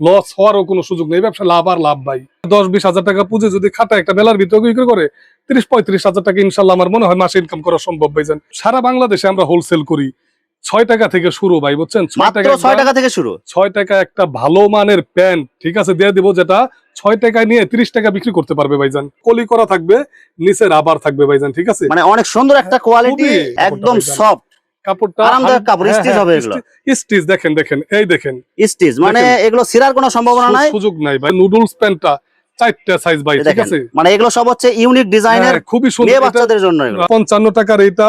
Loss হওয়ারও কোনো সুযোগ নেই। ব্যবসা লাভ আর লাভ ভাই। দশ বিশ হাজার টাকা পুঁজি যদি খাটা একটা মেলার ভিতরে বিক্রি করে তিরিশ পঁয়ত্রিশ হাজার টাকা ইনশাল্লাহ আমার মনে হয় মাসে ইনকাম করা সম্ভব ভাইজান সারা বাংলাদেশে আমরা হোলসেল করি। ছয় টাকা থেকে শুরু ভাই বুঝছেন? ছয় টাকা থেকে শুরু। ছয় টাকা একটা ভালো মানের প্যান্ট ঠিক আছে দিয়ে দিব যেটা ছয় টাকায় নিয়ে তিরিশ টাকা বিক্রি করতে পারবে ভাইজান কলি করা থাকবে নিচে রাবার থাকবে ভাইজান ঠিক আছে? মানে অনেক সুন্দর একটা কোয়ালিটি একদম কাপড়টা সফট কাপড়টা আরামদায়ক কাপড়, হ্যাঁ, হ্যাঁ, হবে এগুলো। stitch- stitch দেখেন দেখেন এই দেখেন। স্টিচ মানে এগুলো সিরার কোনো সম্ভাবনা নাই? সুযোগ নাই ভাই নুডলস প্যান্টটা চারটা সাইজ ভাই ঠিক আছে? মানে এগুলো সব হচ্ছে ইউনিক ডিজাইনের হ্যাঁ, খুবই সুন্দর। এটা বাচ্চাদের জন্য এগুলো। পঞ্চান্ন টাকার এইটা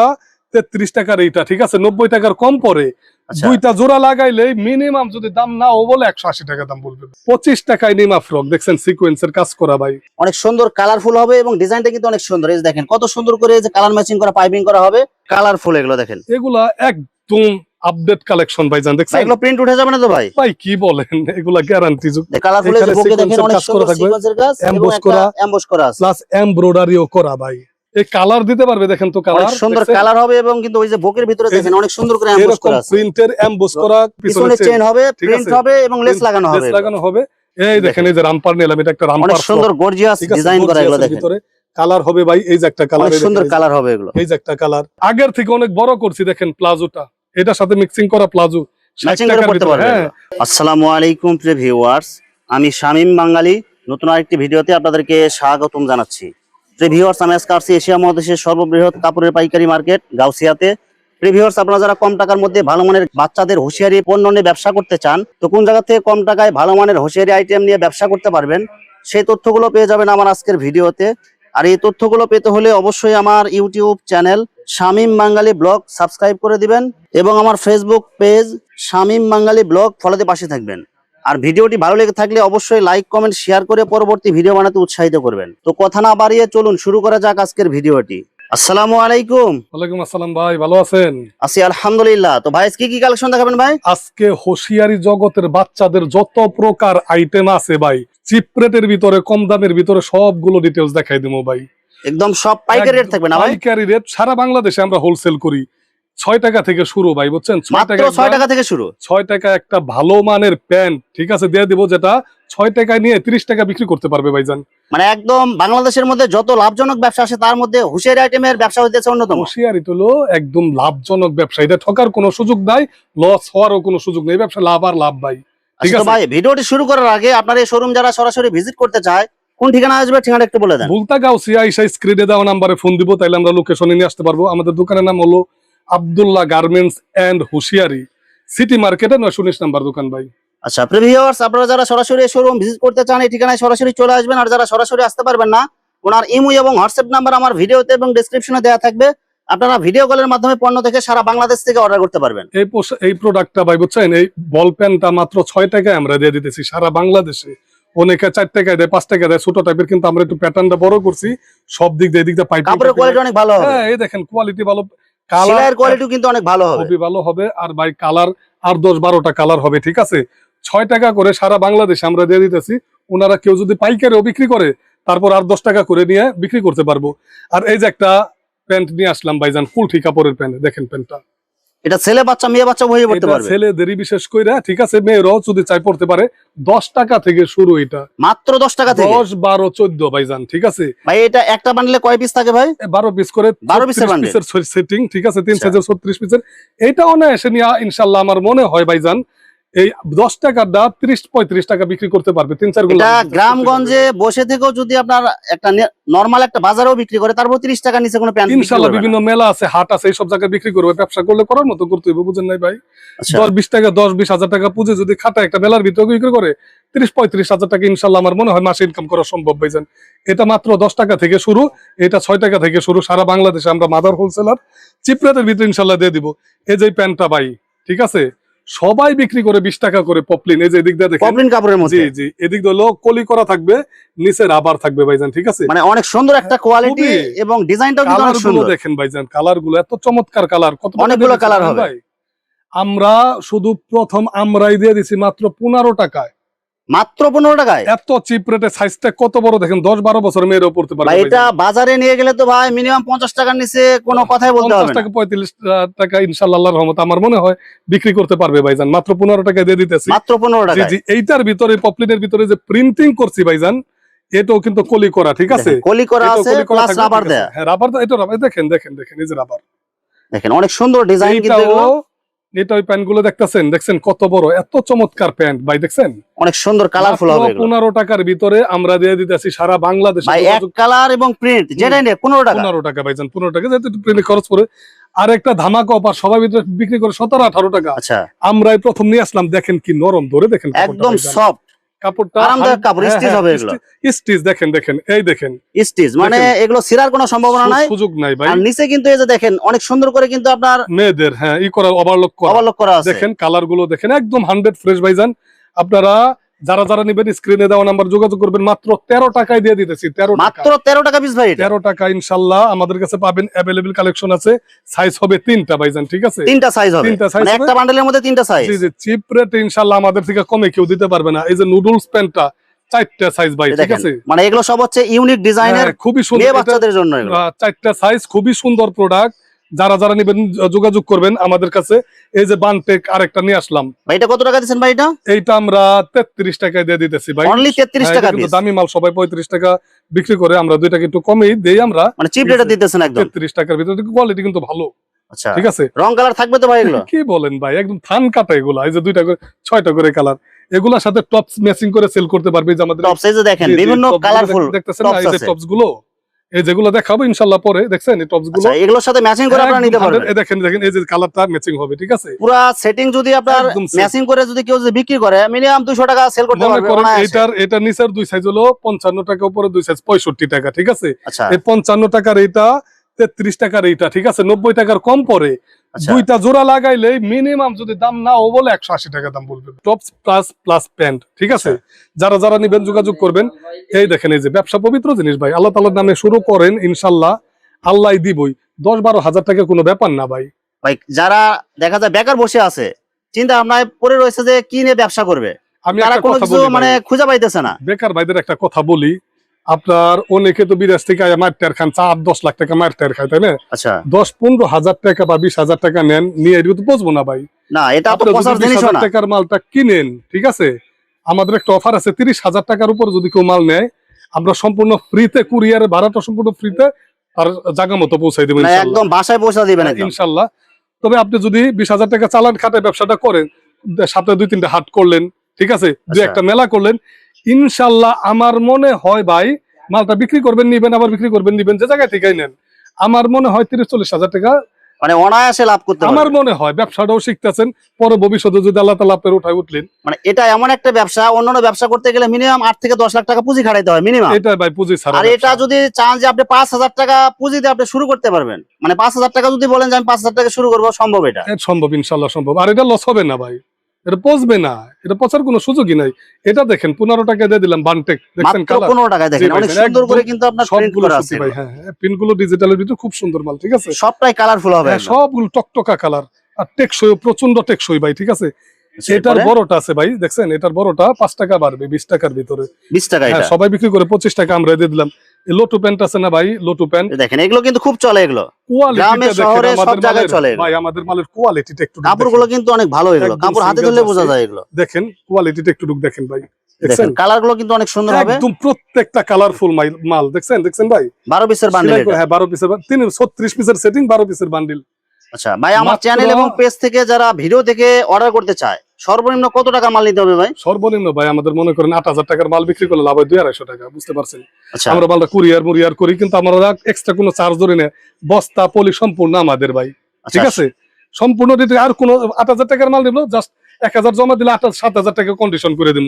তেত্রিশ টাকার এইটা ঠিক আছে? নব্বই টাকার কম পরে দুইটা জোড়া লাগাইলে মিনিমাম যদি দাম না ও বলে একশো আশি টাকা দাম বলবে। পঁচিশ টাকায় নিমা ফ্রক দেখছেন সিকোয়েন্সের কাজ করা ভাই। অনেক সুন্দর কালারফুল হবে এবং ডিজাইনটা কিন্তু অনেক সুন্দর। এই দেখেন কত সুন্দর করে এই যে কালার ম্যাচিং করা পাইপিং করা হবে। কালারফুল এগুলো দেখেন। এগুলা একদম আপডেট কালেকশন ভাই, দেখছেন? এগুলো প্রিন্ট উঠে যাবে না তো ভাই? ভাই কি বলেন? এগুলা গ্যারান্টি যুক্ত কালারফুল বুকে দেখেন অনেক সুন্দর সিকোয়েন্সের কাজ একটা করা। এমবস করা প্লাস এমব্রয়ডারিও করা ভাই। এই কালার দিতে পারবে দেখেন তো কালার সুন্দর কালার হবে এবং কিন্তু ওই যে বুকের ভিতরে দেখেন অনেক সুন্দর করে এমবস করা আছে। প্রিন্টের এমবোস করা পিছনে চেন হবে প্রিন্ট হবে এবং লেস লাগানো হবে। লেস লাগানো হবে। এই দেখেন এই যে রামপার নিলাম এটা একটা অনেক সুন্দর গর্জিয়াস ডিজাইন করা এগুলো দেখেন। ভিতরে কালার হবে ভাই এই যে একটা কালার সুন্দর কালার হবে এগুলো। এই যে একটা কালার আগের থেকে অনেক বড় করছি দেখেন প্লাজোটা এটার সাথে মিক্সিং করা প্লাজো হ্যাঁ। আসসালামু আলাইকুম প্রিয় ভিউয়ার্স আমি শামীম বাঙালি। নতুন আরেকটি ভিডিওতে আপনাদেরকে স্বাগতম জানাচ্ছি। প্রিয় ভিউয়ার্স আমি আজকে আসছি এশিয়া মহাদেশের সর্ববৃহৎ কাপড়ের পাইকারি মার্কেট গাউসিয়াতে। প্রিয় ভিউয়ার্স আপনারা যারা কম টাকার মধ্যে ভালো মানের বাচ্চাদের হুঁশিয়ারি পণ্য নিয়ে ব্যবসা করতে চান, তো কোন জায়গা থেকে কম টাকায় ভালো মানের হুঁশিয়ারি আইটেম নিয়ে ব্যবসা করতে পারবেন, সেই তথ্যগুলো পেয়ে যাবেন আমার আজকের ভিডিওতে। আর এই তথ্যগুলো পেতে হলে অবশ্যই আমার YouTube channel Shamim Bangali blog subscribe করে দিবেন এবং আমার Facebook page Shamim Bangali blog ফলোতে পাশে থাকবেন। আর ভিডিওটি ভালো লেগে থাকলে অবশ্যই লাইক কমেন্ট শেয়ার করে পরবর্তী ভিডিও বানাতে উৎসাহিত করবেন। তো কথা না বাড়িয়ে চলুন শুরু করা যাক আজকের ভিডিওটি। আসসালামু আলাইকুম। ওয়ালাইকুম আসসালাম ভাই ভালো আছেন? আছি আলহামদুলিল্লাহ। তো ভাই কি কি কালেকশন দেখাবেন ভাই? আজকে হোশিয়ারি জগতের বাচ্চাদের যত প্রকার আইটেম আছে ভাই চিপ রেটের ভিতরে কম দামের ভিতরে সবগুলো ডিটেলস দেখাই দিবো ভাই। একদম সব পাইকারি রেট থাকবে না ভাই? পাইকারি রেট সারা বাংলাদেশে আমরা হোলসেল করি। ছয় টাকা থেকে শুরু ভাই বুঝছেন? ছয় টাকা থেকে শুরু। ছয় টাকা একটা ভালো মানের প্যান্ট ঠিক আছে দিয়ে দিব যেটা ছয় টাকা নিয়ে তিরিশ টাকা বিক্রি করতে পারবে ভাইজান। মানে একদম বাংলাদেশের মধ্যে যত লাভজনক ব্যবসা আছে তার মধ্যে হুশিয়ারি আইটেমের ব্যবসা হইতেছে অন্যতম। হুঁশিয়ারি হলো একদম লাভজনক ব্যবসা। এটা ঠকার কোনো সুযোগ নাই লস হওয়ারও কোনো সুযোগ নেই। ব্যবসা লাভ আর লাভ ভাই ঠিক আচ্ছা আছে। ভাই ভিডিওটি শুরু করার আগে আপনার এই শোরুম যারা সরাসরি ভিজিট করতে চায় কোন ঠিকানা আসবে ঠিকানা একটু বলে দেন। ভুলতা গাউসিয়া ইসা স্ক্রিনে দেওয়া নাম্বারে ফোন দিব তাইলে আমরা লোকেশনে নিয়ে আসতে পারব। আমাদের দোকানের নাম হলো আব্দুল্লাহ গার্মেন্টস এন্ড হুশিয়ারি। সিটি মার্কেটে নয়শো উনিশ নাম্বার দোকান ভাই। আচ্ছা প্রিভিউয়ার্স আপনারা যারা সরাসরি শোরুম ভিজিট করতে চান এই ঠিকানায় সরাসরি চলে আসবেন। আর যারা সরাসরি আসতে পারবেন না ওনার ইমো এবং হোয়াটসঅ্যাপ নাম্বার আমার ভিডিওতে এবং ডেসক্রিপশনে দেওয়া থাকবে। আপনারা ভিডিও কলের মাধ্যমে পণ্য দেখে সারা বাংলাদেশ থেকে অর্ডার করতে পারবেন। এই এই প্রোডাক্টটা ভাই বুঝছেন? এই বল পেনটা মাত্র ছয় টাকায় আমরা দিয়ে দিতেছি সারা বাংলাদেশে। অনেকে চার টাকায় দেয় পাঁচ টাকা দেয় ছোট টাইপের কিন্তু আমরা একটু প্যাটার্নটা বড় করছি। সব দিক দিয়ে এদিক দিয়ে পাইপ কাপড়ের কোয়ালিটি অনেক ভালো হ্যাঁ এই দেখেন কোয়ালিটি ভালো। সেলাইয়ের কালার কোয়ালিটিও কিন্তু অনেক ভালো হবে। খুবই ভালো হবে। আর ভাই কালার আর দশ বারোটা কালার হবে ঠিক আছে? ছয় টাকা করে সারা বাংলাদেশে আমরা দিয়ে দিতেছি। ওনারা কেউ যদি পাইকারিও বিক্রি করে তারপর আর দশ টাকা করে নিয়ে বিক্রি করতে পারব। আর এই যে একটা প্যান্ট নিয়ে আসলাম ভাইজান ফুল ঠিক কাপড়ের প্যান্ট দেখেন প্যান্টটা। এটা ছেলে বাচ্চা মেয়ে বাচ্চা পড়তে পারবে। ছেলেদেরই বিশেষ কইরা ঠিক আছে মেয়েরাও যদি চাই পড়তে পারে দশ টাকা থেকে শুরু এটা। মাত্র দশ টাকা থেকে? দশ বারো চোদ্দ ভাইজান ঠিক আছে? ভাই এটা একটা বান্ডেলে কয় পিস থাকে ভাই? এ বারো পিস করে 12 পিসের বান্ডেল পিসের সেটিং ঠিক আছে তিন আচ্ছা। সাইজের ছত্রিশ পিসের এটা অনায়াসে নিয়া ইনশাল্লাহ আমার মনে হয় ভাইজান এই দশ টাকার দাম ত্রিশ পঁয়ত্রিশ টাকা বিক্রি করতে পারবে তিন চার গ্রামগঞ্জে বসে থেকেও যদি আপনার একটা নর্মাল একটা বাজারেও বিক্রি করে তারপর তিরিশ টাকা নিচে কোনো ইনশাল্লাহ বিভিন্ন মেলা আছে হাট আছে এইসব জায়গায় বিক্রি করবে ব্যবসা করলে করার মতো করতে হবে বুঝেন নাই ভাই? আচ্ছা। দশ বিশ টাকা দশ বিশ হাজার টাকা পুঁজি যদি খাটা একটা মেলার ভিতরে বিক্রি করে ত্রিশ পঁয়ত্রিশ হাজার টাকা ইনশাল্লাহ আমার মনে হয় মাসে ইনকাম করা সম্ভব ভাইজান। এটা মাত্র দশ টাকা থেকে শুরু এটা ছয় টাকা থেকে শুরু সারা বাংলাদেশে আমরা মাদার হোলসেলার চিপরাতের ভিতরে ইনশাল্লাহ দিয়ে দিব। এই যে প্যান্টটা ভাই ঠিক আছে? সবাই বিক্রি করে বিশ টাকা করে পপলিন। এই যে এদিক দিয়ে দেখেন। পপলিন কাপড়ের মধ্যে। জি জি। এদিক দিয়ে হলো কলি করা থাকবে নিচে রাবার থাকবে ভাইজান ঠিক আছে? মানে অনেক সুন্দর একটা কোয়ালিটি এবং ডিজাইনটাও কিন্তু অনেক সুন্দর। দেখেন ভাইজান কালারগুলো এত চমৎকার কালার কত অনেকগুলো জানেন হবে। আমরা শুধু প্রথম আমরাই দিয়ে দিছি মাত্র পনেরো টাকায়। মাত্র পনেরো টাকায়? এত চিপ রেটে সাইজটা কত বড় দেখেন দশ বারো বছর মেয়েরও পড়তে। এটা বাজারে নিয়ে গেলে তো ভাই মিনিমাম পঞ্চাশ টাকার নিচে কোনো কথাই বলতে হবে টাকা পঁয়ত্রিশ টাকা ইনশাল্লাহ রহমত আমার মনে হয় বিক্রি করতে পারবে ভাইজান। মাত্র পনেরো টাকা দিয়ে দিতেছি। মাত্র পনেরো টাকায়। জি এইটার ভিতরে পপলিনের ভিতরে যে প্রিন্টিং করছি ভাইজান এটাও কিন্তু কলি করা ঠিক আছে? কলি করা আছে প্লাস রাবার দেয়া। হ্যাঁ রাবার এটা রাবার দেখেন দেখেন দেখেন এই যে রাবার দেখেন অনেক সুন্দর ডিজাইন কিন্তু এটা ওই প্যান্টগুলো দেখতেছেন? দেখছেন কত বড়? এত চমৎকার প্যান্ট। ভাই দেখছেন? অনেক সুন্দর কালারফুল হবে পনেরো টাকার ভিতরে আমরা দিয়ে দিতেছি সারা বাংলাদেশে। কালার এবং প্রিন্ট যেটাই নেই পনেরো টাকা। পনেরো টাকা পনেরো টাকা। যেহেতু প্রিন্টে খরচ করে আর একটা ধামাকা অফার সবাই ভিতরে বিক্রি করে সতেরো আঠারো টাকা। আচ্ছা। আমরাই প্রথম নিয়ে আসলাম দেখেন কি নরম ধরে দেখেন একদম। সফট কাপড়টা আরামদায়ক কাপড়, স্টিচ হ্যাঁ, হবে এগুলো। stitch- stitch দেখেন দেখেন এই দেখেন। স্টিচ মানে এগুলো সিরার কোনো সম্ভাবনা নাই। সুযোগ নাই ভাই। আর নিচে কিন্তু এই যে দেখেন অনেক সুন্দর করে কিন্তু আপনার মেয়েদের হ্যাঁ ই করা ওভারলোক করা। ওভারলক করা আছে। দেখেন কালারগুলো দেখেন একদম হান্ড্রেড ফ্রেশ ভাইজান। আপনারা যারা যারা নিবেন স্ক্রিনে দেওয়া নাম্বার যোগাযোগ করবেন মাত্র তেরো টাকায় দিয়ে দিতেছি তেরো মাত্র তেরো টাকা পিস ভাই তেরো টাকা ইনশাল্লাহ আমাদের কাছে পাবেন অ্যাভেলেবেল কালেকশন আছে। সাইজ হবে তিনটা ভাইজান ঠিক আছে? তিনটা সাইজ হবে। তিনটা size মানে একটা বান্ডেলের মধ্যে তিনটা size G G cheap rate ইনশাল্লাহ আমাদের থেকে কমে কেউ দিতে পারবে না। এই যে নুডলস প্যান্টটা চারটা সাইজ ভাই ঠিক আছে? মানে এগুলো সব হচ্ছে ইউনিক ডিজাইনের হ্যাঁ, খুবই সুন্দর। বাচ্চাদের জন্য চারটা সাইজ খুবই সুন্দর প্রোডাক্ট যারা যারা নেবেন যোগাযোগ করবেন আমাদের কাছে এই যে বানটেক আরেকটা নিয়ে আসলাম। ভাই এটা কত টাকা দিচ্ছেন ভাই এটা? এইটা আমরা তেত্রিশ টাকায় দিয়ে দিতেছি ভাই। অনলি তেত্রিশ হ্যাঁ, টাকা কিন্তু দামি মাল সবাই পঁয়ত্রিশ টাকা বিক্রি করে আমরা দুই টাকা একটু কমেই দেই আমরা। মানে চিপ রেটে দিতেছেন একদম? তেত্রিশ টাকার ভিতরে কোয়ালিটি কিন্তু ভালো। আচ্ছা। ঠিক আছে? রং কালার থাকবে তো ভাই এগুলো? কি বলেন ভাই একদম থান কাটা এগুলা এই যে দুইটা করে ছয়টা করে কালার এগুলার সাথে টপস ম্যাচিং করে সেল করতে পারবে যে আমাদের দেখেন বিভিন্ন কালারফুল দেখতেছেন এই যে টপসগুলো? এই যেগুলো দেখাবো ইনশাল্লাহ পরে দেখছেন এই টপসগুলো? আচ্ছা এগুলোর সাথে ম্যাচিং করে আপনারা নিতে পারবেন। এই দেখেন দেখেন এই যে কালারটা ম্যাচিং হবে ঠিক আছে? পুরা সেটিং যদি আপনার ম্যাচিং করে যদি কেউ যদি বিক্রি করে মিনিমাম 200 টাকা সেল করতে পারবে এটার এটা নিচের দুই সাইজ হলো পঞ্চান্ন টাকা উপরে দুই সাইজ পঁয়ষট্টি টাকা ঠিক আছে? আচ্ছা। এই পঞ্চান্ন টাকার এইটা তেত্রিশ টাকার এইটা ঠিক আছে? নব্বই টাকার কম পরে আচ্ছা। দুইটা জোড়া লাগাইলে মিনিমাম যদি দাম নাও বলে একশো আশি টাকা দাম বলবে। টপস প্লাস প্লাস প্যান্ট ঠিক আছে? যারা যারা নিবেন যোগাযোগ করবেন। এই দেখেন এই যে ব্যবসা পবিত্র জিনিস ভাই আল্লাহ তালার নামে শুরু করেন ইনশাল্লাহ আল্লাহ দিবই। দশ বারো হাজার টাকা কোনো ব্যাপার না ভাই। ভাই যারা দেখা যায় বেকার বসে আছে চিন্তা ভাবনায় পরে রয়েছে যে কি নিয়ে ব্যবসা করবে? আমি একটা কোনো কথা বলি মানে খুঁজে পাইতেছে না। বেকার ভাইদের একটা কথা বলি আপনার অনেকে তো বিদেশ থেকে আয়া মায়ের টের খান চার দশ লাখ টাকা মায়ের টের খায় তাই না? আচ্ছা। দশ পনেরো হাজার টাকা বা বিশ হাজার টাকা নেন নিয়ে এটুকু তো বুঝব না ভাই। না এটা আপনি যদি পচার 20,000 জিনিসও না। টাকার মালটা কিনেন ঠিক আছে? আমাদের একটা অফার আছে তিরিশ হাজার টাকার উপর যদি কেউ মাল নেয় আমরা সম্পূর্ণ ফ্রিতে কুরিয়ার ভাড়াটা সম্পূর্ণ ফ্রিতে তার জায়গা মতো পৌঁছাই দেবো মানে একদম বাসায় পৌঁছা দিবেন ইনশাল্লাহ। তবে আপনি যদি বিশ হাজার টাকা চালান খাটে ব্যবসাটা করেন সাথে দুই তিনটা হাট করলেন ঠিক আছে? দুই আচ্ছা। একটা মেলা করলেন ইনশাল্লাহ আমার মনে হয় ভাই মালটা বিক্রি করবেন নিবেন আবার বিক্রি করবেন নিবেন যে জায়গায় থেকেই নেন। আমার মনে হয় তিরিশ চল্লিশ হাজার টাকা। মানে অনায়াসে লাভ করতে আমার মনে হয় ব্যবসাটাও শিখতেছেন পরে ভবিষ্যতে যদি আল্লাহ তালা আপনার উঠায় উঠলেন। মানে এটা এমন একটা ব্যবসা অন্যান্য ব্যবসা করতে গেলে মিনিমাম আট থেকে দশ লাখ টাকা পুঁজি খাটাইতে হয় মিনিমাম এটা ভাই পুঁজি ছাড়া আর এটা যদি চান যে আপনি পাঁচ হাজার টাকা পুঁজি দিয়ে আপনি শুরু করতে পারবেন। মানে পাঁচ হাজার টাকা যদি বলেন যে আমি পাঁচ হাজার টাকা শুরু করব সম্ভব এটা। সম্ভব ইনশাল্লাহ সম্ভব। আর এটা লস হবে না ভাই। এটা পচবে না এটা পচার কোনো সুযোগই নাই। এটা দেখেন পনেরো টাকা দিয়ে দিলাম বানটেক পনেরো দেখেন। অনেক সুন্দর করে কিন্তু আপনার প্রিন্ট করা আছে ভাই হ্যাঁ পিনগুলো ডিজিটালের ভিতরে খুব সুন্দর মাল ঠিক আছে? সবটাই কালারফুল হবে। হ্যাঁ, সবগুলো টকটকা কালার আর টেকসই প্রচণ্ড টেকসই ভাই ঠিক আছে? এটার এটার বড়টা আছে ভাই দেখছেন? এটার বড়টা পাঁচ টাকা বাড়বে বিশ টাকার ভিতরে। বিশ টাকা হ্যাঁ সবাই বিক্রি করে পঁচিশ টাকা আমরা দিয়ে দিলাম। লোটু প্যান্ট আছে না ভাই? লোটু প্যান্ট দেখেন এগুলো কিন্তু খুব চলে এগুলো। গ্রামে, শহরে সব জায়গায় চলে ভাই আমাদের মালের কোয়ালিটিটা একটু কিন্তু অনেক ভালো এগুলো। কাপড় হাতে ধরলে বোঝা যায় এগুলো। দেখেন কোয়ালিটিটা একটু দেখেন ভাই। দেখেন দেখছেন? কালারগুলো কিন্তু অনেক সুন্দর হবে। একদম প্রত্যেকটা কালারফুল মাল। দেখছেন? দেখছেন ভাই? বারো পিসের বান্ডেল হ্যাঁ বারো পিসের তিন ছত্রিশ পিসের সেটিং বারো পিসের বান্ডিল আচ্ছা ভাই আমার চ্যানেল এবং পেজ থেকে যারা ভিডিও দেখে অর্ডার করতে চায় সর্বনিম্ন কত টাকা মাল নিতে হবে ভাই? সর্বনিম্ন ভাই আমাদের মনে করেন আট হাজার টাকার মাল বিক্রি করলে লাভ হয় দুই আড়াইশো টাকা বুঝতে পারছেন? আচ্ছা। আমরা মালটা কুরিয়ার মুরিয়ার করি কিন্তু আমরা এক্সট্রা কোনো চার্জ ধরি না। বস্তা পলি সম্পূর্ণ আমাদের ভাই ঠিক আচ্ছা আছে? সম্পূর্ণ দিতে আর কোনো আট হাজার টাকার মাল দিব জাস্ট এক হাজার জমা দিলে আট সাত হাজার টাকা কন্ডিশন করে দিব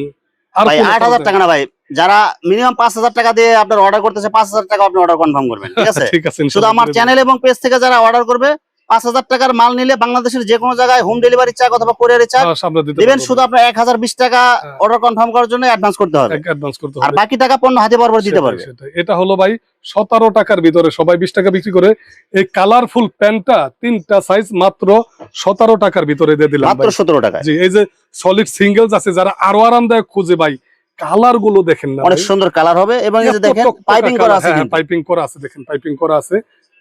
আর আট হাজার টাকা না ভাই যারা মিনিমাম পাঁচ হাজার টাকা দিয়ে আপনার অর্ডার করতেছে পাঁচ হাজার টাকা আপনি অর্ডার কনফার্ম করবেন ঠিক ঠিক আছে শুধু আমার চ্যানেল এবং পেজ থেকে যারা অর্ডার করবে পাঁচ হাজার টাকার মাল নিলে বাংলাদেশের যে কোনো জায়গায় হোম ডেলিভারি চাক অথবা কোরিয়ারে। হ্যাঁ, দিতে দিবেন। শুধু আপনার এক হাজার বিশ টাকা হ্যাঁ। অর্ডার কনফার্ম করার জন্য অ্যাডভান্স করতে হবে। আর বাকি টাকা পণ্য হাতে পরপর দিতে পারবে। এটা হলো ভাই সতেরো টাকার ভিতরে সবাই বিশ টাকা বিক্রি করে। এই কালারফুল প্যান্টটা তিনটা সাইজ মাত্র সতেরো টাকার ভিতরে দিয়ে দিলাম মাত্র সতেরো টাকায়। জি এই যে সলিড সিঙ্গেলস আছে যারা আরও আরামদায়ক খুঁজে ভাই কালারগুলো দেখেন না অনেক সুন্দর কালার হবে এবং এই যে দেখেন পাইপিং করা আছে পাইপিং করা আছে দেখেন পাইপিং করা আছে।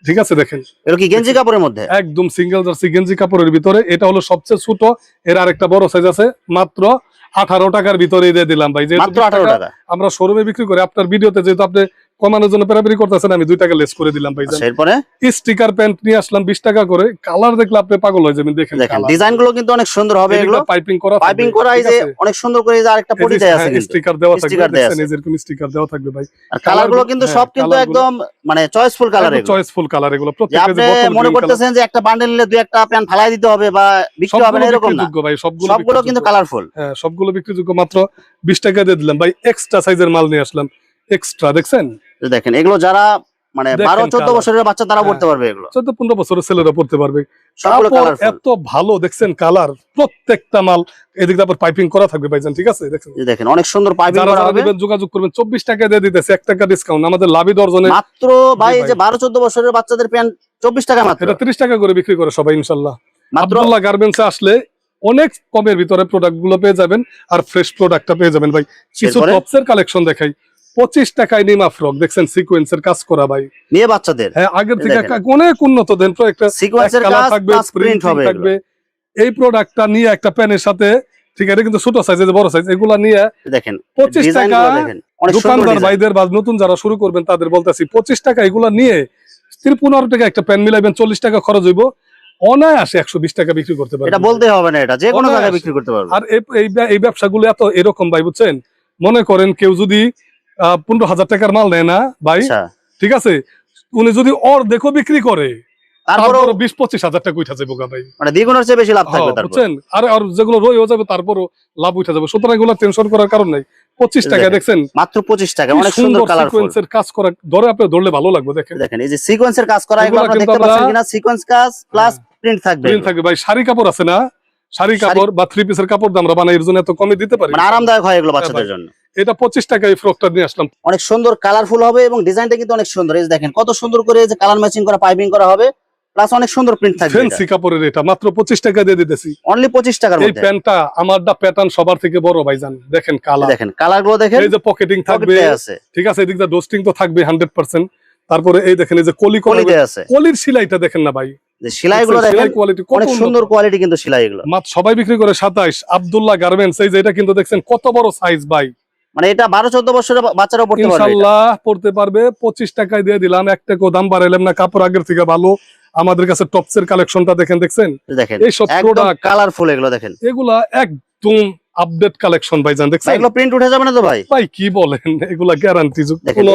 ঠিক আছে দেখেন। এটা কি গেঞ্জি কাপড়ের মধ্যে? একদম সিঙ্গেল জার্সি গেঞ্জি কাপড়ের ভিতরে। এটা হলো সবচেয়ে ছোট এর আরেকটা বড় সাইজ আছে মাত্র আঠারো টাকার ভিতরে দিয়ে দিলাম ভাই। যে আমরা শোরুমে বিক্রি করি। আপনার ভিডিওতে যেহেতু আপনি কমানোর জন্য পেরাপেরি করতেছেন আমি দুই টাকা লেস করে দিলাম ভাই আচ্ছা এরপরে? স্টিকার প্যান্ট নিয়ে আসলাম বিশ টাকা করে। কালার দেখলে আপনি পাগল হয়ে যাবেন দেখেন ডিজাইনগুলো কিন্তু অনেক সুন্দর হবে এগুলো। পাইপিং করা পাইপিং করা এই যে অনেক সুন্দর করে যে আরেকটা পটি দেয়া আছে স্টিকার দেওয়া থাকবে এরকম স্টিকার দেওয়া থাকবে ভাই। আর কালারগুলো কিন্তু হ্যাঁ, সব কিন্তু একদম মানে চয়েসফুল কালার এগুলো। চয়েসফুল কালার এগুলো। প্রত্যেকটা যে bottle মনে করতেছেন যে একটা বান্ডেল নিলে দুই একটা প্যান্ট ফালাই দিতে হবে বা বিক্রি হবে না এরকম না। ভাই সবগুলো সবগুলো কিন্তু। কালারফুল হ্যাঁ সবগুলো বিক্রিযোগ্য মাত্র বিশ টাকা দিয়ে দিলাম। ভাই এক্সট্রা সাইজের মাল নিয়ে আসলাম। এক্সট্রা দেখছেন? দেখেন এগুলো যারা মানে বারো চোদ্দ বছরের বাচ্চা তারা হ্যাঁ। পড়তে পারবে এগুলো। চোদ্দ পনেরো বছরের ছেলেরা পড়তে পারবে। এত ভালো দেখছেন কালার প্রত্যেকটা মাল এদিকে আবার পাইপিং করা থাকবে ভাইজান ঠিক আছে? দেখেন অনেক সুন্দর পাইপিং করা হবে। যোগাযোগ করবেন চব্বিশ টাকা দিয়ে দিতেছে টাকা ডিসকাউন্ট আমাদের দর্জনে। মাত্র ভাই যে ভাই। বারো চোদ্দ বছরের বাচ্চাদের প্যান্ট চব্বিশ টাকা মাত্র। এটা তিরিশ টাকা করে বিক্রি করে সবাই ইনশাল্লাহ। আব্দুল্লাহ গার্মেন্টসে আসলে অনেক কমের ভিতরে প্রোডাক্টগুলো পেয়ে যাবেন আর ফ্রেশ প্রোডাক্টটা পেয়ে যাবেন ভাই। কিছু টপসের কালেকশন দেখাই। পঁচিশ টাকায় নিমা ফ্রক দেখছেন সিকোয়েন্সের কাজ করা ভাই। মেয়ে বাচ্চাদের? হ্যাঁ আগের থেকে অনেক উন্নত দেন। একটা সিকোয়েন্সের কাজ থাকবে প্রিন্ট এই প্রোডাক্টটা নিয়ে একটা প্যানের সাথে ঠিক আছে কিন্তু ছোট সাইজ বড় সাইজ এগুলা নিয়ে দেখেন পঁচিশ টাকা দেখেন অনেক সুন্দর দোকানদার ভাইদের বা নতুন যারা শুরু করবেন তাদের বলতেছি পঁচিশ টাকা এগুলা নিয়ে পনেরো টাকা একটা প্যান মিলাইবেন চল্লিশ টাকা খরচ হইব। অনায়াসে একশো বিশ টাকা বিক্রি করতে পারবেন। এটা বলতে হবে না এটা যে কোনো জায়গায় বিক্রি করতে পারবে আর এই- এই ব্য- ব্যবসাগুলো এত এরকম ভাই বুঝছেন? মনে করেন কেউ যদি পনেরো হাজার টাকার মাল নেয় না ভাই। আচ্ছা। ঠিক আছে? উনি যদি অর দেখো বিক্রি করে তারপরও বিশ পঁচিশ হাজার টাকা উঠা যাবে ভাই। মানে দ্বিগুণের চেয়ে বেশি লাভ থাকবে হ্যাঁ, বুঝছেন? আর আর যেগুলো রয়েও যাবে তারপরও লাভ উঠে যাবে। সুতরাং এগুলো টেনশন করার কারণ নাই। পঁচিশ টাকা দেখছেন? মাত্র পঁচিশ টাকা অনেক সুন্দর সিকোয়েন্সের কাজ করা ধরে আপনি ধরলে ভালো লাগবে দেখেন। দেখেন এই যে সিকোয়েন্সের কাজ করা এগুলো এগুলো আপনারা দেখতে পাচ্ছেন আমরা- কিনা? সিকোয়েন্স কাজ প্লাস প্রিন্ট থাকবে। প্রিন্ট থাকবে। ভাই শাড়ি কাপড় আছে না? শাড়ি কাপড় বা থ্রি পিসের কাপড় দিয়ে আমরা বানাই এর জন্য এত কমে দিতে পারি। মানে আরামদায়ক হয় এগুলো বাচ্চাদের জন্য। এটা পঁচিশ টাকায় ফ্রকটা নিয়ে আসলাম। অনেক সুন্দর কালারফুল হবে এবং ডিজাইনটা কিন্তু অনেক সুন্দর। এই দেখেন কত সুন্দর করে যে কালার ম্যাচিং করা পাইপিং করা হবে প্লাস অনেক সুন্দর প্রিন্ট থাকবে ফেন্সি কাপড়ের এটা মাত্র পঁচিশ টাকা দিয়ে দিতেছি। অনলি পঁচিশ টাকার এই প্যান্টটা আমারটা প্যাটার্ন সবার থেকে বড় ভাইজান দেখেন কালার দেখেন কালারগুলো দেখেন এই যে পকেটিং থাকবে pocket দেয়া আছে। ঠিক আছে ডোস্টিং তো থাকবে হান্ড্রেড পার্সেন্ট তারপরে এই দেখেন এই যে কলি কলি কলি আছে। কলির সিলাইটা দেখেন না ভাই। যে দেখেন কোয়ালিটি অনেক সুন্দর কোয়ালিটি কিন্তু সেলাই এগুলো মাত সবাই বিক্রি করে সাতাইশ আব্দুল্লাহ গার্মেন্টস এই যে এটা কিন্তু দেখছেন কত বড় সাইজ ভাই। মানে এটা বারো চোদ্দ বছরের বা- বাচ্চারাও পড়তে পারবে। পড়তে পারবে। পঁচিশ টাকায় দিয়ে দিলাম। এক টাকাও দাম বাড়াইলাম না। কাপড় আগের থেকে ভালো। আমাদের কাছে টপসের কালেকশনটা দেখেন দেখছেন? দেখেন এই সব প্রোডাক্ট কালারফুল এগুলো দেখেন। এগুলা একদম আপডেট কালেকশন ভাই জান দেখছেন? এগুলো প্রিন্ট উঠে যাবে না তো ভাই? ভাই কি বলেন? এগুলা গ্যারান্টি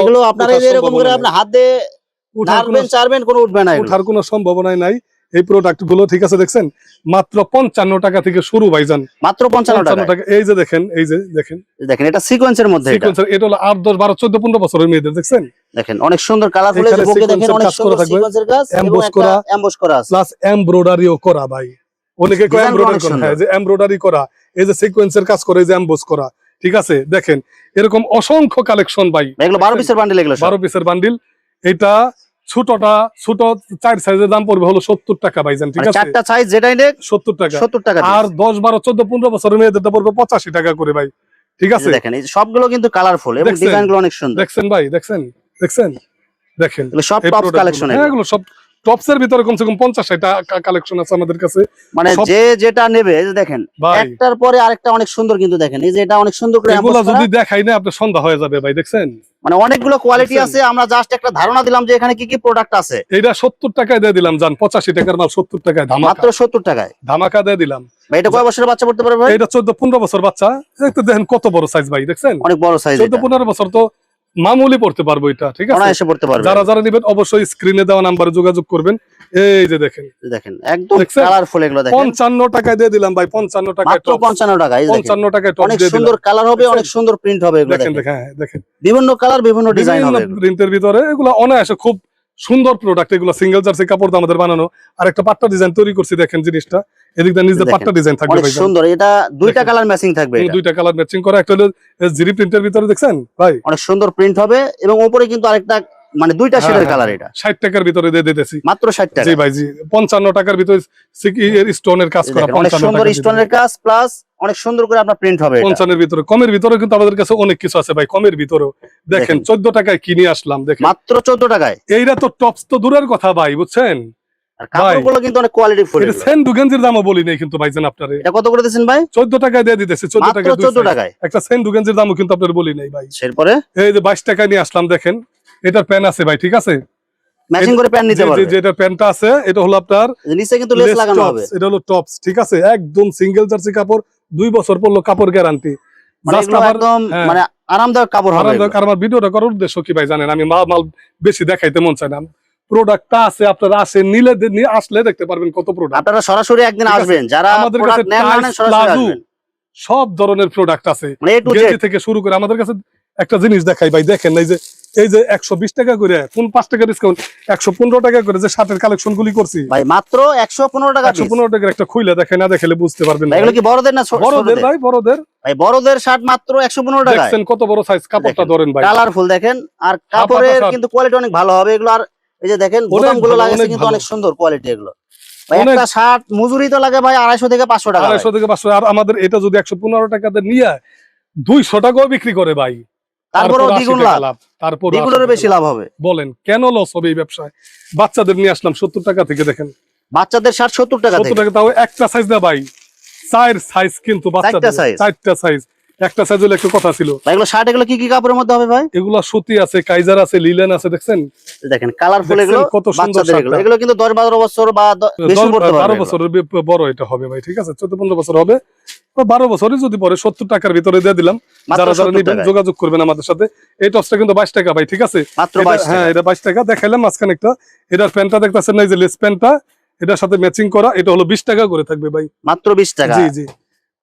এগুলো আপনারা এই এরকম করে আপনি হাত কোনো উঠবে না উঠার কোনো সম্ভাবনাই নাই। এই প্রোডাক্টগুলো ঠিক আছে দেখছেন? মাত্র পঞ্চান্ন টাকা থেকে শুরু ভাইজান। মাত্র পঞ্চান্ন টাকা। এই যে দেখেন এই যে দেখেন। দেখেন এটা সিকোয়েন্সের মধ্যে এটা। এটা হলো আট দশ বারো চোদ্দ পনেরো বছরের মেয়েদের দেখছেন? দেখেন অনেক সুন্দর কালারফুল দেখেন অনেক সুন্দর করা সিকোয়েন্সের কাজ এবং করা। এমবস করা প্লাস এমব্রয়ডারিও করা ভাই। অনেকে Design এমব্রয়ডারি করা। হ্যাঁ যে এমব্রয়ডারি করা এই যে সিকোয়েন্সের কাজ করে এই যে এমবোস করা ঠিক আছে? দেখেন এরকম অসংখ্য কালেকশন ভাই। ভাই, এগুলো বারো পিসের বান্ডিল এগুলো বারো পিসের বান্ডিল এটা ছোটটা ছোট চার সাইজের দাম পড়বে হলো সত্তর টাকা ভাইজান ঠিক মানে আছে? চারটা সাইজ যেটাই নেই সত্তর টাকা। সত্তর টাকা আর দশ বারো চোদ্দ পনেরো বছরের মেয়েদের পড়বে পঁচাশি টাকা করে ভাই ঠিক আছে? দেখেন এই সবগুলো কিন্তু কালারফুল এবং দেখছেন? ডিজাইনগুলো অনেক সুন্দর। দেখছেন ভাই দেখছেন? দেখছেন? দেখেন। সব টপ কালেকশন এগুলো সব টপস এর ভিতরে কমসে কম পঞ্চাশ ষাটটা কালেকশন আছে আমাদের কাছে। মানে যে যেটা নেবে দেখেন একটার পরে আরেকটা অনেক সুন্দর কিন্তু দেখেন এই যে এটা অনেক সুন্দর করে এগুলা যদি দেখাই না আপনার সন্ধ্যা হয়ে যাবে ভাই দেখছেন? মানে অনেকগুলো কোয়ালিটি আছে আমরা জাস্ট একটা ধারণা দিলাম যে এখানে কি কি প্রোডাক্ট আছে। এইটা সত্তর টাকায় দিয়ে দিলাম জান পঁচাশি টাকার মাল সত্তর টাকায় ধামাকা। মাত্র সত্তর টাকায়। ধামাকা দিয়ে দিলাম। ভাই এটা কয় বছরের বাচ্চা পড়তে পারবে ভাই? এটা চোদ্দ পনেরো বছর বাচ্চা। দেখেন কত বড় সাইজ ভাই দেখছেন? অনেক বড় সাইজ চোদ্দ পনেরো বছর তো মামুলি পড়তে পারব এটা ঠিক আছে? অনায়াসে পড়তে পারবে। যারা যারা নিবেন অবশ্যই স্ক্রিনে দেওয়া নাম্বারে যোগাযোগ করবেন। এই যে দেখেন। দেখেন একদম কালারফুল এগুলো দেখেন। পঞ্চান্ন টাকায় দিয়ে দিলাম ভাই পঞ্চান্ন টাকায় মাত্র টপ পঞ্চান্ন টাকা এই দেখেন। পঞ্চান্ন টাকায় টপ অনেক সুন্দর কালার হবে অনেক সুন্দর প্রিন্ট হবে এগুলো দেখেন দেখেন। হ্যাঁ, দেখেন। বিভিন্ন কালার বিভিন্ন ডিজাইন হবে প্রিন্টের ভিতরে এগুলো অনায়াসে খুব সুন্দর প্রোডাক্ট এগুলো সিঙ্গেল জার্সি কাপড় দিয়ে আমাদের বানানো। আর একটা পাট্টা ডিজাইন তৈরি করছি দেখেন জিনিসটা। এদিক দিয়ে নিজের পাট্টা ডিজাইন থাকবে ভাই সুন্দর এটা দুইটা কালার ম্যাচিং থাকবে এটা। দুইটা কালার ম্যাচিং করা একটা হলো জিরি প্রিন্টের ভিতরে দেখছেন? ভাই। অনেক সুন্দর প্রিন্ট হবে এবং উপরে কিন্তু আরেকটা মানে দুইটা হ্যাঁ, শেডের হ্যাঁ, কালার এটা। ষাট টাকার ভিতরে দিয়ে দিতেছি। মাত্র ষাট টাকা। জি ভাই জি। পঞ্চান্ন টাকার ভিতরে স্টোনের কাজ করা দেখেন, অনেক পঞ্চান্ন সুন্দর স্টোনের কাজ প্লাস অনেক সুন্দর করে আপনার প্রিন্ট হবে এটা। পঞ্চান্নের ভিতরে কমের ভিতরে কিন্তু আমাদের কাছে অনেক কিছু আছে ভাই কমের ভিতরেও। দেখেন দেখেন। চোদ্দ টাকায় কিনে আসলাম দেখেন। মাত্র চোদ্দ টাকায়। এইটা তো টপস তো দূরের কথা ভাই বুঝছেন? কাপড়গুলো কিন্তু অনেক কোয়ালিটি ফুল এটা সেন্ডু গেঞ্জির দামও বলি নাই কিন্তু ভাইজান আপনারে। এটা কত করে দিচ্ছেন ভাই? চোদ্দ টাকায় দিয়ে দিতেছে চোদ্দ মাত্র টাকায় দুই চোদ্দ size। টাকায়। একটা সেন্ডু গেঞ্জির দামও কিন্তু আপনার বলি নাই ভাই। এরপরে এই যে বাইশ টাকায় নিয়ে আসলাম দেখেন। এটার প্যান আছে ভাই ঠিক আছে? ম্যাচিং করে প্যান্ট নিতে পারবে। যে- প্যান্টটা আছে এটা হলো আপনার নিচে কিন্তু লেস লাগানো হবে। এটা হলো টপস ঠিক আছে? একদম সিঙ্গেল জার্সি কাপড় দুই বছর পড়ল কাপড় গ্যারান্টি মানে এগুলো একদম হ্যাঁ। মানে আরামদায়ক কাপড় হবে আরামদায়ক আর আমার ভিডিওটা করার উদ্দেশ্য কি ভাই জানেন? আমি মাল বেশি দেখাইতে মন চাই না। প্রোডাক্টটা আছে আপনারা আসেন নিলে আসলে দেখতে পারবেন কত প্রোডাক্ট আপনারা সরাসরি একদিন আসবেন। যারা আমাদের কাছে নেন না সরাসরি আসবেন। সব ধরনের প্রোডাক্ট আছে। থেকে শুরু করে আমাদের কাছে একটা জিনিস দেখাই ভাই। দেখেন এই যে এই যে একশো বিশ টাকা করে কোন পাঁচ টাকা ডিসকাউন্ট একশো পনেরো টাকা করে যে শার্টের কালেকশন গুলি করছি। ভাই মাত্র একশো পনেরো টাকা একশো পনেরো টাকার একটা খুইলে দেখে না দেখলে বুঝতে পারবেন এগুলো কি বড়দের না বড়দের ভাই বড়দের। ভাই বড়দের শার্ট মাত্র একশো পনেরো দেখছেন কত বড় সাইজ কাপড়টা ধরেন ভাই। কালারফুল দেখেন। আর কাপড়ের কিন্তু কোয়ালিটি অনেক ভালো হবে। এগুলো আর এই যে দেখেন অনেক বোতামগুলো ভালো, লাগাইছে কিন্তু অনেক সুন্দর কোয়ালিটি এগুলো। একটা শার্ট মজুরি তো লাগে ভাই আড়াইশো থেকে পাঁচশো টাকা আড়াইশো থেকে পাঁচশো। আর আমাদের এটা যদি একশো পনেরো টাকাতে নিয়ে দুইশো টাকাও বিক্রি করে ভাই। তারপরেও দ্বিগুণ লাভ। তারপর দ্বিগুণেরও বেশি লাভ হবে। বলেন কেন লস হবে এই ব্যবসায়? বাচ্চাদের নিয়ে আসলাম সত্তর টাকা থেকে দেখেন। বাচ্চাদের শার্ট সত্তর টাকা সত্তর টাকা তাও একটা সাইজ না ভাই। চার সাইজ কিন্তু বাচ্চাদের। চারটা সাইজ একটা সাইজ হলে একটা কথা ছিল। এগুলো শার্ট এগুলো কি কি কাপড়ের মধ্যে হবে ভাই? এগুলা সুতি আছে কাইজার আছে লিলেন আছে দেখছেন? দেখেন কালারফুল এগুলো কত সুন্দর এগুলো। এগুলো কিন্তু দশ বারো বছর বা বেশি দশ- পড়তে বারো পারবে এগুলো। বছরের বড় এটা হবে ভাই ঠিক আছে? চোদ্দ পনেরো বছর হবে। বারো বছরই যদি পরে সত্তর টাকার ভিতরে দিয়ে দিলাম যারা যারা নিবেন যোগাযোগ করবেন আমাদের সাথে। এই টপসটা কিন্তু বাইশ টাকা ভাই ঠিক আছে? হ্যাঁ এটা বাইশ টাকা। দেখাইলাম মাঝখানে একটা। এটার প্যান্টটা দেখতেছেন না এই যে লেস প্যান্টটা। এটার সাথে ম্যাচিং করা। এটা হলো বিশ টাকা করে থাকবে ভাই। মাত্র বিশ টাকা। জি জি।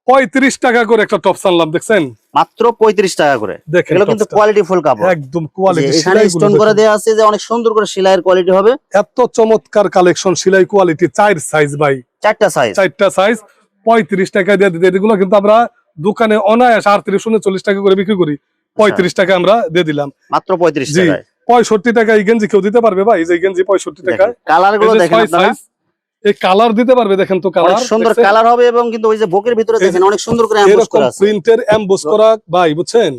পঁয়ত্রিশ টাকা করে একটা টপস আনলাম দেখছেন? মাত্র পঁয়ত্রিশ টাকা করে। দেখেন কিন্তু কোয়ালিটি ফুল কাপড়। একদম কোয়ালিটি স্টোন করে দেওয়া আছে যে অনেক সুন্দর করে সেলাইয়ের কোয়ালিটি হবে। এত চমৎকার কালেকশন সেলাই কোয়ালিটি চার সাইজ ভাই। চারটা সাইজ চারটা সাইজ পঁয়ত্রিশ টাকা দিয়ে দিতে। এগুলো কিন্তু আমরা দোকানে অনায়াস আটত্রিশ উনচল্লিশ টাকা করে বিক্রি করি। পঁয়ত্রিশ টাকা আমরা দিয়ে দিলাম। মাত্র পঁয়ত্রিশ জি পঁয়ষট্টি টাকা এই গেঞ্জি কেউ দিতে পারবে ভাই? এই যে গেঞ্জি পঁয়ষট্টি টাকা। কালারগুলো দেখেন এই কালার দিতে পারবে দেখেন তো কালার সুন্দর কালার হবে এবং কিন্তু ওই যে বুকের ভিতরে দেখেন অনেক সুন্দর করে এমবোস করা আছে। প্রিন্টের এমবোস করা ভাই বুঝছেন?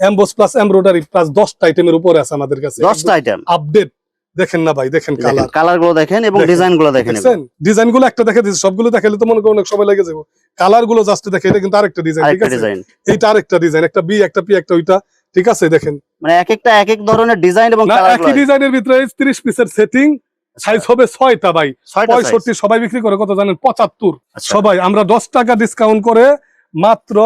এমবোস প্লাস এমব্রয়ডারি প্লাস দশটা আইটেমের উপরে আছে আমাদের কাছে। দশটা আইটেম আপডেট দেখেন না ভাই দেখেন কালার কালারগুলো দেখেন এবং ডিজাইনগুলো দেখেন ডিজাইনগুলো একটা দেখে দিচ্ছে সবগুলো দেখালে তো মনে করেন অনেক সময় লেগে যাবে। কালারগুলো জাস্ট দেখে এটা কিন্তু আরেকটা ডিজাইন ঠিক আছে? এইটা আরেকটা ডিজাইন একটা বি একটা পি একটা ওইটা ঠিক আছে? দেখেন। মানে এক একটা এক এক ধরনের ডিজাইন এবং কালার একই ডিজাইনের ভিতরে তিরিশ পিসের সেটিং সাইজ হবে ছয়টা ভাই। পঁয়ষট্টি সবাই বিক্রি করে কত জানেন? পঁচাত্তর। আচ্ছা। সবাই আমরা দশ টাকা ডিসকাউন্ট করে মাত্র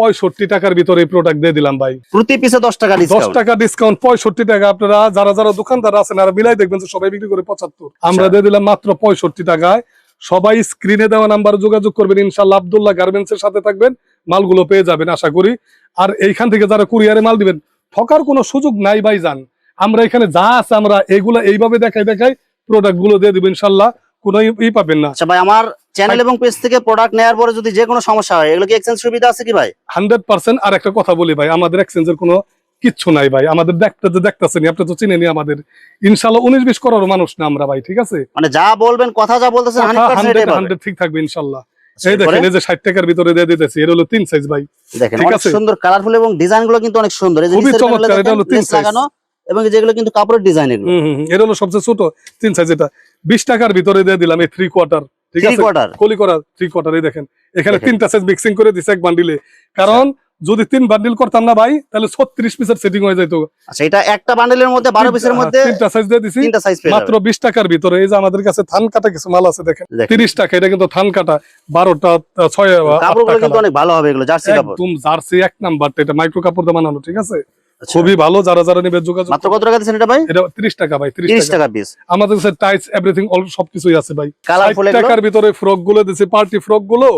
পঁয়ষট্টি টাকার ভিতরে প্রোডাক্ট দিয়ে দিলাম ভাই। প্রতি পিসে দশ টাকা দশ টাকা ডিসকাউন্ট পঁয়ষট্টি টাকা। আপনারা যারা যারা দোকানদার আছেন আর মিলাই দেখবেন যে সবাই বিক্রি করে পঁচাত্তর। আমরা আচ্ছা। দিয়ে দিলাম মাত্র পঁয়ষট্টি টাকায়। সবাই স্ক্রিনে দেওয়া নাম্বারে যোগাযোগ করবেন। ইনশাল্লাহ আবদুল্লাহ গার্মেন্টস এর সাথে থাকবেন। মালগুলো পেয়ে যাবেন আশা করি। আর এইখান থেকে যারা কুরিয়ারে মাল দিবেন ঠকার কোনো সুযোগ নাই ভাই যান আমরা এখানে যা আছে আমরা এগুলো এইভাবে দেখাই দেখাই প্রোডাক্টগুলো দিয়ে দিব ইনশাল্লাহ কোনো ই- ই পাবেন না। আচ্ছা ভাই আমার চ্যানেল এবং পেজ থেকে প্রোডাক্ট নেওয়ার পরে যদি যে কোনো সমস্যা হয় এগুলো কি এক্সচেঞ্জ সুবিধা আছে কি ভাই? হান্ড্রেড পার্সেন্ট আর একটা কথা বলি ভাই আমাদের এক্সচেঞ্জের কোনো কিচ্ছু নাই ভাই। আমাদের দেখতে যে দেখতেছেন আপনি তো চিনেনি আমাদের। ইনশাল্লাহ উনিশ বিশ করার মানুষ না আমরা ভাই ঠিক আছে? মানে যা বলবেন কথা যা বলতেছেন হান্ড্রেড পার্সেন্ট হান্ড্রেড হান্ড্রেড ঠিক থাকবে ইনশাল্লাহ। এই দেখেন এই যে ষাট টাকার ভিতরে দিয়ে দিতেছি এর হলো তিন সাইজ ভাই। দেখেন অনেক। সুন্দর কালারফুল এবং ডিজাইনগুলো কিন্তু অনেক সুন্দর। এই যে খুবই চমৎকার, এটা হলো তিন। লাগানো এবং যেগুলো কিন্তু কাপড়ের ডিজাইন এগুলো। হম হম। এর হলো সবচেয়ে ছোট তিন সাইজ এটা। বিশ টাকার ভিতরে দিয়ে দিলাম এই থ্রি কোয়ার্টার ঠিক আছে? কলি করা থ্রি কোয়ার্টার এই দেখেন। এখানে তিনটা সাইজ মিক্সিং করে দিছে এক বান্ডিলে কারণ যদি তিন বান্ডিল করতাম না ভাই তাহলে ছত্রিশ পিসের সেটিং হয়ে যেত আচ্ছা এটা একটা বান্ডেলের মধ্যে বারো পিসের মধ্যে তিনটা সাইজ দিয়ে দিছি। তিনটা সাইজ মাত্র বিশ টাকার ভিতরে। এই যে আমাদের কাছে ধান কাটা কিছু মাল আছে দেখেন। দেখেন। তিরিশ টাকা এটা কিন্তু ধান কাটা। বারোটা ছয় কাপড়গুলো কিন্তু অনেক ভালো হবে এগুলো জার্সি কাপড়। একদম জার্সি এক নাম্বার এটা মাইক্রো কাপড় দিয়ে বানানো ঠিক আছে? আচ্ছা। খুবই ভালো যারা যারা নেবে যোগাযোগ মাত্র কত টাকা দিচ্ছেন এটা ভাই? এটা তিরিশ টাকা ভাই তিরিশ তিরিশ টাকা। টাকা পিস আমাদের কাছে টাইস এভরিথিং অল সবকিছুই আছে ভাই। কালারফুল টাকার ভিতরে ফ্রকগুলো দিছে পার্টি ফ্রকগুলো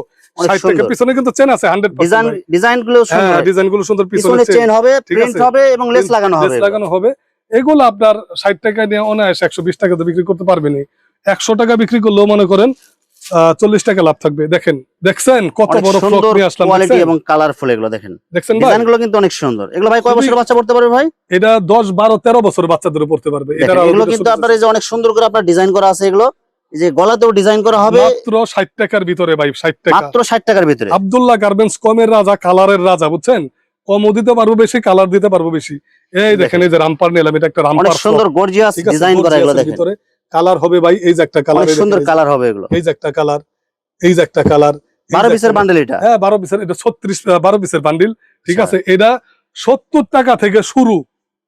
পিছনে কিন্তু চেন আছে হান্ড্রেড ডিজাইন ডিজাইনগুলো সুন্দর। ডিজাইনগুলো সুন্দর পিছনে চেন হবে প্রিন্ট হবে এবং লেস লাগানো হবে। লেস লাগানো হবে। এগুলো আপনার ষাট টাকা নিয়ে অনায়াস একশো বিশ টাকাতে বিক্রি করতে পারবেন একশো টাকা বিক্রি করলেও মনে করেন চল্লিশ টাকা লাভ থাকবে। দেখেন দেখছেন কত বড় ফ্লক সুন্দর নিয়ে আসলাম কোয়ালিটি এবং কালারফুল এগুলো দেখেন। দেখছেন ভাই? ডিজাইন কিন্তু অনেক সুন্দর। এগুলো ভাই কয় বছর বাচ্চা পড়তে পারবে ভাই? এটা দশ বারো তেরো বছর বাচ্চাদের পড়তে পারবে। দেখেন, এগুলো কিন্তু আপনার এই যে অনেক সুন্দর করে আপনার ডিজাইন করা আছে এগুলো। যে গলাতেও ডিজাইন করা হবে। মাত্র ষাট টাকার ভিতরে ভাই ষাট টাকা। মাত্র ষাট টাকার ভিতরে। আব্দুল্লাহ গার্মেন্টস কমের রাজা কালারের রাজা বুঝছেন? কমও দিতে পারব বেশি কালার দিতে পারব বেশি। এই দেখেন এই যে রামপার নিলাম এটা একটা রামপার সুন্দর গর্জিয়াস ডিজাইন করা এগুলো দেখেন। ভিতরে। কালার হবে ভাই এই যে একটা কালার সুন্দর কালার হবে এগুলো। এই যে একটা কালার এই যে একটা কালার বারো পিসের বান্ডেল এটা? হ্যাঁ বারো পিসের এটা ছত্রিশ বারো পিসের বান্ডিল ঠিক আচ্ছা। আছে? এটা সত্তর টাকা থেকে শুরু।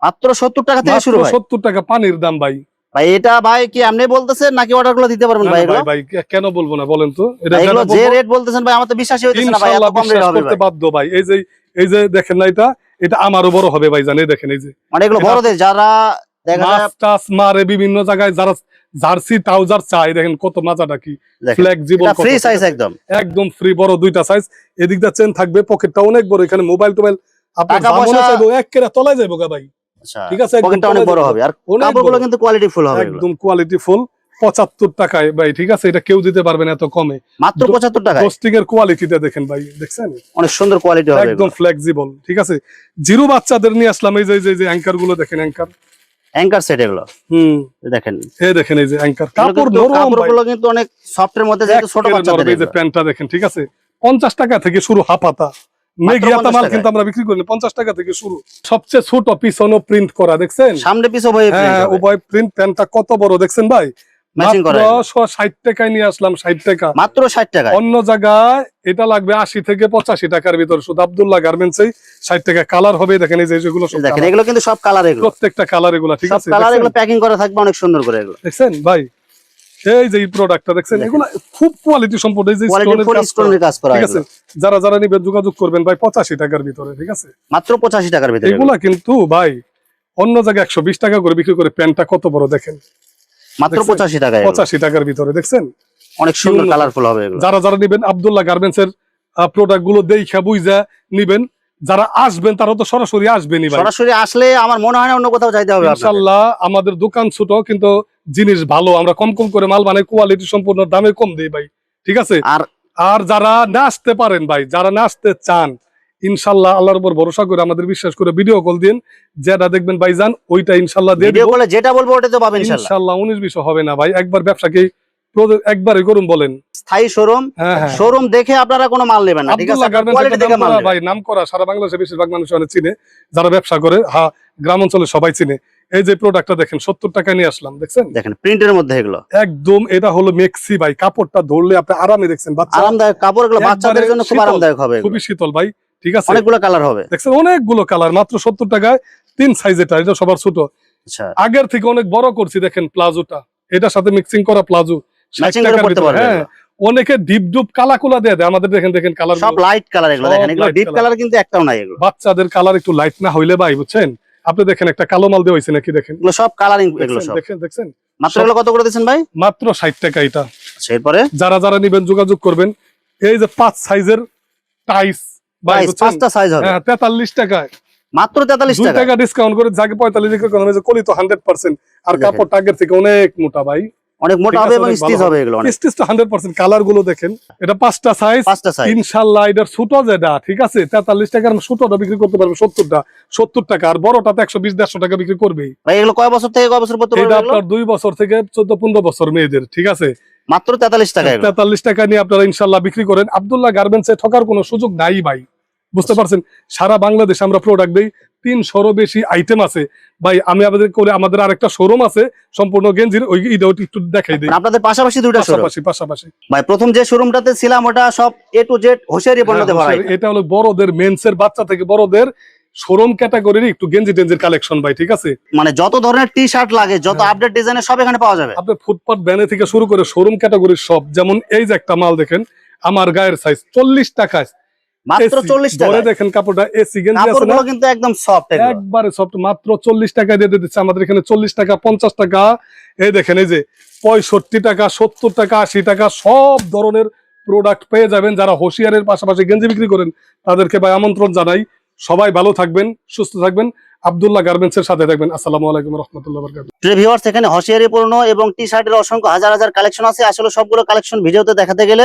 মাত্র সত্তর টাকা থেকে শুরু ভাই? সত্তর টাকা পানির দাম ভাই। ভাই এটা ভাই কি আপনি বলতেছেন নাকি অর্ডার দিতে পারবেন ভাই এগুলো? ভাই ভাই কেন বলব না বলেন তো? এটা এগুলো যে রেট বলতেছেন ভাই আমার তো বিশ্বাসই হইতেছে না ভাই এত কম রেট হবে ভাই। বাধ্য ভাই। এই যে এই যে দেখেন না এটা এটা আমারও বড় হবে ভাই জানেন দেখেন এই যে। মানে এগুলো বড়দের যারা দেখা যায় মাছ মারে বিভিন্ন জায়গায় যারা জার্সি ট্রাউজার চাই দেখেন কত মাজাটা কি ফ্লেক্সিবল ফ্রি সাইজ একদম। একদম ফ্রি বড় দুইটা সাইজ এদিক দিয়ে চেন থাকবে পকেটটা অনেক বড় এখানে মোবাইল টোবাইল আপনার চাইব এক কেরা তলায় যাইবো গা ভাই। আচ্ছা ঠিক আছে পকেটটা অনেক বড় হবে। আর কাপড়গুলো কিন্তু কোয়ালিটি ফুল হবে একদম কোয়ালিটি ফুল পঁচাত্তর টাকায় ভাই ঠিক আছে? এটা কেউ দিতে পারবে না এত কমে। মাত্র পঁচাত্তর এর কোয়ালিটিটা দেখেন ভাই দেখছেন? অনেক সুন্দর কোয়ালিটি হবে একদম ফ্লেক্সিবল ঠিক আছে? জিরো বাচ্চাদের নিয়ে আসলাম এই যে যে অ্যাঙ্কারগুলো দেখেন অ্যাঙ্কার অ্যাঙ্কার সেট এগুলো। হুম। দেখেন। এই দেখেন এই যে অ্যাঙ্কার কাপড় নরম কাপড়গুলো কিন্তু অনেক সফটের মধ্যে যেহেতু ছোট বাচ্চাদের এই যে প্যান্টটা দেখেন ঠিক আছে? পঞ্চাশ টাকা থেকে শুরু হাফাতা। মেঘিয়াতা 50 মাল কিন্তু আমরা বিক্রি করি টাকা থেকে শুরু। সবচেয়ে ছোট পিছনও প্রিন্ট করা দেখছেন? সামনে পিছু হয়ে হ্যাঁ উভয় প্রিন্ট প্যান্টটা কত বড় দেখছেন ভাই? ম্যাচিং করা টাকায় নিয়ে আসলাম টাকা। মাত্র অন্য জায়গায় এটা লাগবে আশি থেকে পঁচাশি টাকার ভিতর। শুধু আবদুল্লাহ গার্মেন্টস ষাট টাকা কালার হবে। দেখেন এই যে সব দেখেন এগুলো কিন্তু সব কালার এগুলো। প্রত্যেকটা কালার এগুলো ঠিক সব কালার দেখছেন? এগুলো প্যাকিং করা থাকবে অনেক সুন্দর করে এগুলো। দেখছেন? ভাই এই যে প্রোডাক্টটা দেখছেন। এগুলো খুব কোয়ালিটি এই যে কাজ করা। স্টোনের কাজ করা ঠিক আছে? যারা যারা নিবে যোগাযোগ করবেন ভাই পঁচাশি টাকার ভিতরে ঠিক আছে? মাত্র পঁচাশি টাকার ভিতরে এগুলো। কিন্তু ভাই অন্য জায়গায় একশো বিশ টাকা করে বিক্রি করে প্যান্টটা কত বড় দেখেন? মাত্র পঁচাশি টাকায় পঁচাশি টাকার ভিতরে দেখছেন? অনেক সুন্দর। কালারফুল হবে যারা যারা নিবেন আবদুল্লাহ গার্মেন্টস এর প্রোডাক্টগুলো দেখা বুঝা নিবেন যারা আসবেন তারা তো সরাসরি আসবেনই সরাসরি আসলে আমার মনে হয় না অন্য কোথাও যাইতে হবে। ইনশাল্লাহ আমাদের দোকান ছোট কিন্তু জিনিস ভালো আমরা কম কম করে মাল বানাই কোয়ালিটি সম্পূর্ণ দামে কম দিই ভাই ঠিক আছে? আর আর যারা না আসতে পারেন ভাই যারা না আসতে চান ইনশাল্লাহ আল্লাহর উপর ভরসা করে আমাদের বিশ্বাস করে ভিডিও কল দিন। যেটা দেখবেন ভাইজান ওইটা ইনশাল্লাহ ভিডিও কলে যেটা বলব ওটা তো পাবেন ইনশাল্লাহ। উনিশ বিশ হবে না ভাই একবার ব্যবসাকে একবারই করুন বলেন। স্থায়ী শোরুম হ্যাঁ হ্যাঁ। শোরুম দেখে আপনারা কোনো মাল নেবেন না ঠিক আছে? কোয়ালিটি দেখে মাল ভাই নাম করা সারা বাংলাদেশে বেশিরভাগ মানুষ অনেক চিনে যারা ব্যবসা করে হ্যাঁ গ্রাম অঞ্চলে সবাই চিনে। এই যে প্রোডাক্টটা দেখেন সত্তর টাকা নিয়ে আসলাম দেখছেন? দেখেন প্রিন্টের মধ্যে এগুলো। একদম এটা হলো মেক্সি ভাই কাপড়টা ধরলে আপনি আরামে দেখছেন বাচ্চা আরামদায়ক কাপড় বাচ্চাদের জন্য খুব আরামদায়ক হবে খুবই শীতল ভাই। ঠিক আছে? অনেকগুলো কালার হবে। দেখছেন অনেকগুলো কালার মাত্র সত্তর টাকায় তিন সাইজ এটা এটা সবার ছোট। আচ্ছা। আগের থেকে অনেক বড় করছি দেখেন প্লাজোটা। এটার সাথে মিক্সিং করা প্লাজো হ্যাঁ। অনেকে ডিপ ডুপ কালা কুলা দিয়ে দেয় আমাদের দেখেন দেখেন কালার সব লাইট কালার এগুলো দেখেন এগুলো ডিপ কালার কিন্তু একটাও নাই এগুলো। বাচ্চাদের কালার একটু লাইট না হইলে ভাই বুঝছেন? আপনি দেখেন একটা কালো মাল দিয়ে হয়েছে নাকি দেখেন। এগুলো সব কালারিং এগুলো সব। দেখেন দেখছেন? মাত্র এগুলো কত করে দিচ্ছেন ভাই? মাত্র ষাট টাকা এটা। আচ্ছা এরপরে? যারা যারা নিবেন যোগাযোগ করবেন। এই যে পাঁচ সাইজের টাইস পাঁচটা সাইজ হবে। হ্যাঁ তেতাল্লিশ টাকায়। মাত্র টাকা। টাকা ডিসকাউন্ট করে যাকে কলি তো আর থেকে অনেক মোটা ভাই। অনেক মোটা হবে এবং স্টিচ হবে। এগুলো অনেক। স্টিচ তো হান্ড্রেড পার্সেন্ট কালারগুলো দেখেন। এটা পাঁচটা সাইজ পাঁচটা সাইজ ইনশাল্লাহ এটার ছোট যেটা ঠিক আছে? তেতাল্লিশ টাকার ছোটটা বিক্রি করতে পারবে সত্তরটা। সত্তর টাকা। আর বড়টা তো একশো বিশ দেড়শো টাকা বিক্রি করবেই। ভাই এগুলো কয় বছর থেকে কয় বছর এটা আপনার দুই বছর থেকে চোদ্দ পনেরো বছর মেয়েদের ঠিক আছে? মাত্র তেতাল্লিশ টাকা এগুলো। তেতাল্লিশ টাকা নিয়ে আপনারা ইনশাল্লাহ বিক্রি করেন। আবদুল্লাহ গার্মেন্টস এ ঠকার কোনো সুযোগ নাই ভাই। বুঝতে পারছেন? সারা বাংলাদেশে আমরা প্রোডাক্ট দিই তিনশোরও বেশি আইটেম আছে। ভাই আমি আমাদের করে আমাদের আরেকটা শোরুম আছে সম্পূর্ণ গেঞ্জির ওই ইটা একটু দেখাই দিই। আপনাদের পাশাপাশি দুইটা পাশাপাশি পাশাপাশি। ভাই প্রথম যে শোরুমটাতে ছিলাম ওটা সব এ টু জেড হোশিয়ারি পণ্যতে হ্যাঁ, ভরা এটা হলো বড়দের মেন্সের বাচ্চা থেকে বড়দের শোরুম ক্যাটাগরির একটু গেঞ্জি টেঞ্জির কালেকশন ভাই ঠিক আছে? মানে যত ধরনের টি শার্ট লাগে যত হ্যাঁ। আপডেট ডিজাইনের সব এখানে পাওয়া যাবে। আপনি ফুটপাথ ব্যানে থেকে শুরু করে শোরুম ক্যাটাগরির সব যেমন এই যে একটা মাল দেখেন আমার গায়ের সাইজ চল্লিশ টাকায় মাত্র AC, চল্লিশ টাকা দেখেন কাপড়টা এসি গেঞ্জি আছে না? কিন্তু একদম সফট একবারে সফট মাত্র চল্লিশ টাকা দিয়ে আমাদের এখানে চল্লিশ টাকা পঞ্চাশ টাকা। এই দেখেন এই যে পঁয়ষট্টি টাকা সত্তর টাকা আশি টাকা সব ধরনের প্রোডাক্ট পেয়ে যাবেন। যারা হোশিয়ারের পাশাপাশি গেঞ্জি বিক্রি করেন তাদেরকে ভাই আমন্ত্রণ জানাই। সবাই ভালো থাকবেন সুস্থ থাকবেন। আবদুল্লাহ গার্মেন্টস এর সাথে থাকবেন। আসসালামু আলাইকুম রহমতুল্লাহ বরকাত প্রিয় ভিউয়ার্স এখানে হসিয়ারিপূর্ণ এবং টি শার্টের অসংখ্য হাজার হাজার কালেকশন আছে। আসলে সবগুলো কালেকশন ভিডিওতে দেখাতে গেলে